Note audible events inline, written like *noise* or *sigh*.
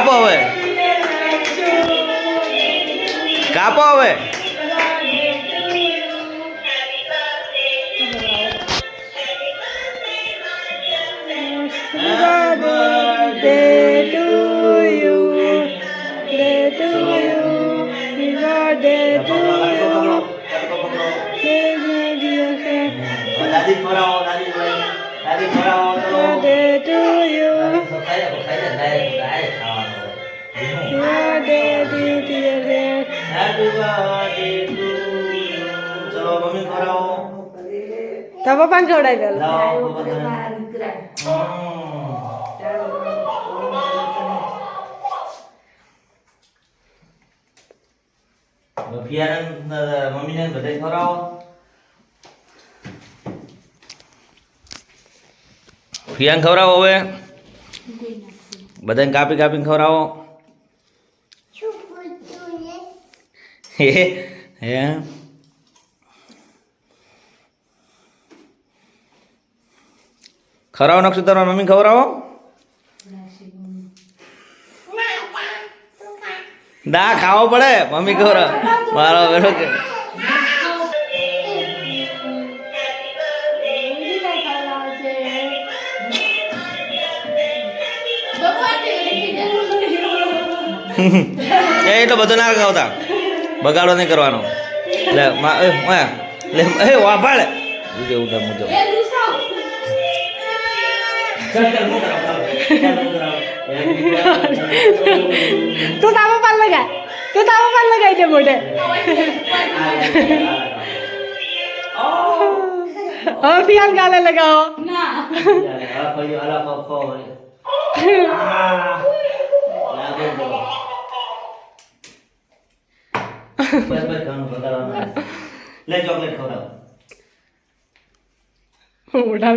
કાપો હવે કાપો હવે birthday to you. Day to you. Happy birthday to you. Dear dear friend, દાદી ખવડાવો દાદી દાદી ખવડાવો તો birthday to you. ખાઈ લે ખાઈ લે ડાયરેક્ટ ડાયરેક્ટ ખાવાનું Birthday dear dear friend. Happy birthday to you ચલો મમ્મી ખવડાવો તો પપ્પાને ખવડાવી ભિયાનંદ મમ્મીને બધે ખવડાવો ફિયાન ખવડાવો હવે બધાને કાપી કાપીને ખવડાવો હે ખરાવ નક્ષત્ર નક્ષુ તારા મમ્મી ખવડાવો. ના ખાવો પડે. મમ્મી ખવડાવ. મારો બેટો કે *laughs* એ એટલો બધો ના ખાવતા. બગાડો નહીં કરવાનો. એટલે એટલે એ ઓય. લે એ વાભાળ ઉજે ઉડા મુજો તું તાવો પાલ લગાય. તું તાવો પાલ લગાવી દે મોઢે. હવે ફિયાન ગાલે લગાવો. લે ચોકલેટ ખવડાવ. મોઢા